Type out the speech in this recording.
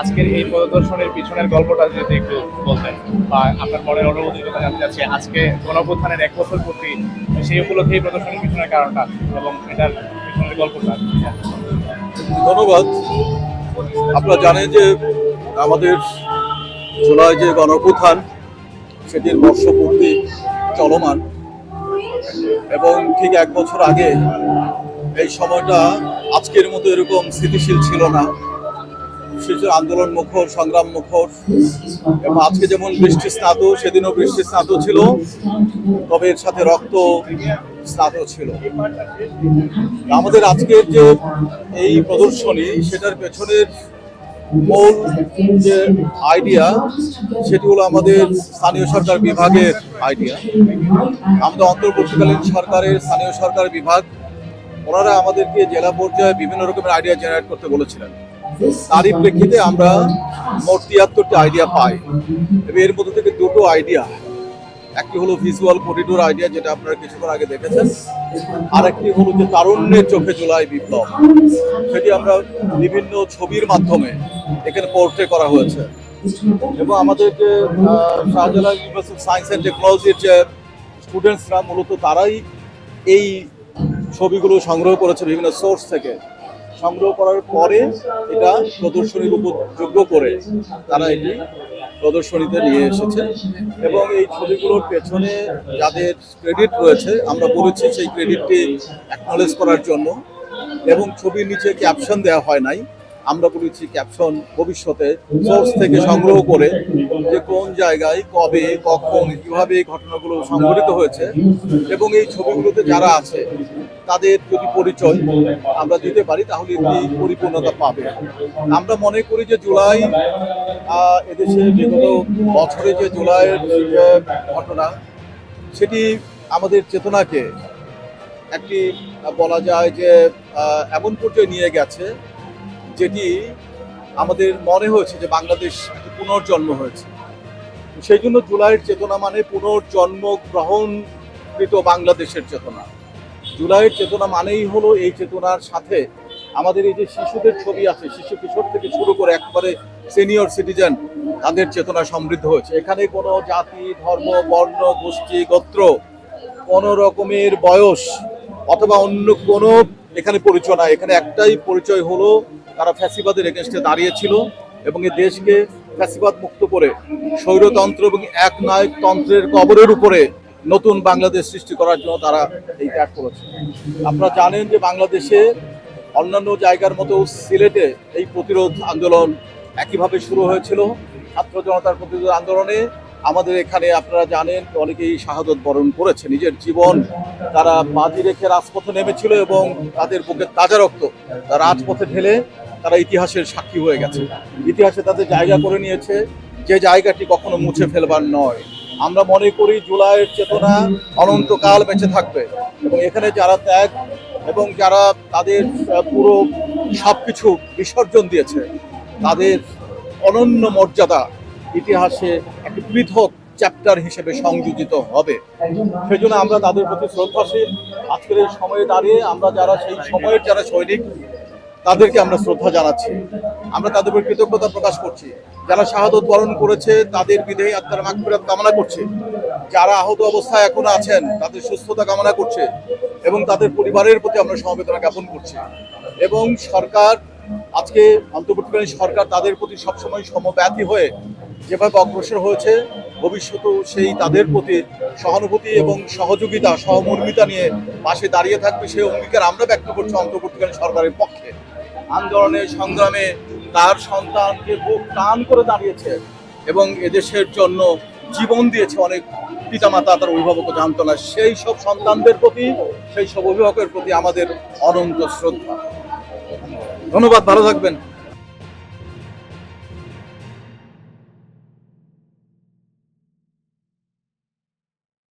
আজকের এই প্রদর্শনীর পিছনের গল্পটা যদি একটু বলতেন, বা আপনার মনের অনুভূতির কথা জানতে চাচ্ছি, আজকে গণপ্রধানের এক বছর পূর্তি সেই উপলক্ষে এই প্রদর্শনীর পিছনের কারণটা এবং এটার পিছনের গল্পটা ধন্যবাদ। আপনারা জানেন যে আমাদের জুলাই যে গণপ্রধান সেটির বর্ষপূর্তি চলমান এবং ঠিক এক বছর আগে এই সময়টা আজকের মতো এরকম স্থিতিশীল ছিল না। শিশু আন্দোলন মুখর, সংগ্রাম মুখর, এবং আজকে যেমন বৃষ্টি স্নাত, সেদিনও বৃষ্টি স্নাত ছিল, তবে এর সাথে রক্ত স্নাত ছিল। আমাদের আজকের যে এই প্রদর্শনী, সেটার পেছনের মূল যে আইডিয়া সেটি হলো আমাদের স্থানীয় সরকার বিভাগের আইডিয়া আমাদের অন্তর্বর্তীকালীন সরকারের স্থানীয় সরকার বিভাগ, ওনারা আমাদেরকে জেলা পর্যায়ে বিভিন্ন রকমের আইডিয়া জেনারেট করতে বলেছিলেন। তারই প্রেক্ষিতে আমরা মোট তিয়াত্তরটি আইডিয়া পাই। এবং এর মধ্যে থেকে দুটো আইডিয়া একটি হলো ভিজুয়াল করিডোর আইডিয়া যেটা আপনারা কিছুক্ষণ আগে দেখেছেন। আর একটি হলো যে তারুণ্যের চোখে জোলাই বিপ্লব। সেটি আমরা বিভিন্ন ছবির মাধ্যমে এখানে পোর্ট্রে করা হয়েছে। এবং আমাদের যে আহ, শাহজালাল ইউনিভার্সিটি সায়েন্স অ্যান্ড টেকনোলজির যে স্টুডেন্টসরা মূলত তারাই এই ছবিগুলো সংগ্রহ করেছে বিভিন্ন সোর্স থেকে। সংগ্রহ করার পরে এটা প্রদর্শনীর উপযোগ্য করে তারা এটি প্রদর্শনীতে নিয়ে এসেছে। এবং এই ছবিগুলোর পেছনে যাদের ক্রেডিট রয়েছে, আমরা বলেছি সেই ক্রেডিটটি অ্যাকনোলেজ করার জন্য। এবং ছবির নিচে ক্যাপশন দেওয়া হয় নাই। আমরা বলেছি ক্যাপশন ভবিষ্যতে সোর্স থেকে সংগ্রহ করে যে কোন জায়গায়, কবে, কখন, কীভাবে এই ঘটনাগুলো সংঘটিত হয়েছে। এবং এই ছবিগুলোতে যারা আছে তাদের যদি পরিচয় আমরা দিতে পারি, তাহলে এটি পরিপূর্ণতা পাবে। আমরা মনে করি যে জুলাই এদেশে বিগত বছরে যে জুলাইয়ের যে ঘটনা, সেটি আমাদের চেতনাকে একটি বলা যায় যে এমন পর্যায়ে নিয়ে গেছে, যেটি আমাদের মনে হয়েছে যে বাংলাদেশ পুনর্জন্ম হয়েছে। সেই জন্য জুলাইয়ের চেতনা মানে পুনর্জন্ম গ্রহণকৃত বাংলাদেশের চেতনা। জুলাইয়ের চেতনা মানেই হলো এই চেতনার সাথে আমাদের এই যে শিশুদের ছবি আছে, শিশু কিশোর থেকে শুরু করে একবারে সিনিয়র সিটিজেন তাদের চেতনা সমৃদ্ধ হয়েছে। এখানে কোনো জাতি, ধর্ম, বর্ণ, গোষ্ঠী, গোত্র, কোনো রকমের বয়স অথবা অন্য কোনো এখানে পরিচয় নাই। এখানে একটাই পরিচয় হলো, তারা ফ্যাসিবাদের এগেনস্টে দাঁড়িয়েছিল এবং এই দেশকে ফ্যাসিবাদ মুক্ত করে স্বৈরতন্ত্র এবং এক নায়ক তন্ত্রের কবরের উপরে নতুন বাংলাদেশ সৃষ্টি করার জন্য তারা এই ত্যাগ করেছে। আপনারা জানেন যে বাংলাদেশে অন্যান্য জায়গার মতো সিলেটে এই প্রতিরোধ আন্দোলন একইভাবে শুরু হয়েছিল। ছাত্র জনতার প্রতিরোধ আন্দোলনে আমাদের এখানে আপনারা জানেন অনেকেই শাহাদত বরণ করেছে। নিজের জীবন তারা বাজি রেখে রাজপথে নেমেছিল এবং তাদের বুকে তাজা রক্ত তারা রাজপথে ঢেলে তারা ইতিহাসের সাক্ষী হয়ে গেছে। ইতিহাসে তাদের জায়গা করে নিয়েছে। যে জায়গাটি কখনো মুছে ফেলবার নয়। আমরা মনে করি জুলাইয়ের চেতনা অনন্তকাল বেঁচে থাকবে। এবং এখানে যারা ত্যাগ এবং যারা তাদের পুরো সব কিছু বিসর্জন দিয়েছে, তাদের অনন্য মর্যাদা ইতিহাসে একটি পৃথক চ্যাপ্টার হিসেবে সংযোজিত হবে। সেই জন্য আমরা তাদের প্রতি শ্রদ্ধাশীল। আজকের এই সময়ে দাঁড়িয়ে আমরা যারা সেই সময়ের যারা সৈনিক তাদেরকে আমরা শ্রদ্ধা জানাচ্ছি। আমরা তাদের উপর কৃতজ্ঞতা প্রকাশ করছি। যারা শাহাদত বরণ করেছে, তাদের বিদেহী আত্মার মাগফিরাত কামনা করছে। যারা আহত অবস্থায় এখন আছেন, তাদের সুস্থতা কামনা করছে এবং তাদের পরিবারের প্রতি আমরা সমবেদনা জ্ঞাপন করছি। এবং সরকার, আজকে অন্তর্বর্তীকালীন সরকার তাদের প্রতি সবসময় সমব্যাধি হয়ে যেভাবে অগ্রসর হয়েছে, ভবিষ্যতেও সেই তাদের প্রতি সহানুভূতি এবং সহযোগিতা, সহমর্মিতা নিয়ে পাশে দাঁড়িয়ে থাকবে সেই অঙ্গীকার আমরা ব্যক্ত করছি অন্তর্বর্তীকালীন সরকারের পক্ষে। আন্দোলনে সংগ্রামে তার সন্তানকে বুক টান করে দাঁড়িয়েছে এবং এদেশের জন্য জীবন দিয়েছে অনেক পিতামাতা, তার অভিভাবক জানতো না সেই সব সন্তানদের প্রতি, সেই সব অভিভাবকের প্রতি আমাদের অনন্ত শ্রদ্ধা। ধন্যবাদ, ভালো থাকবেন।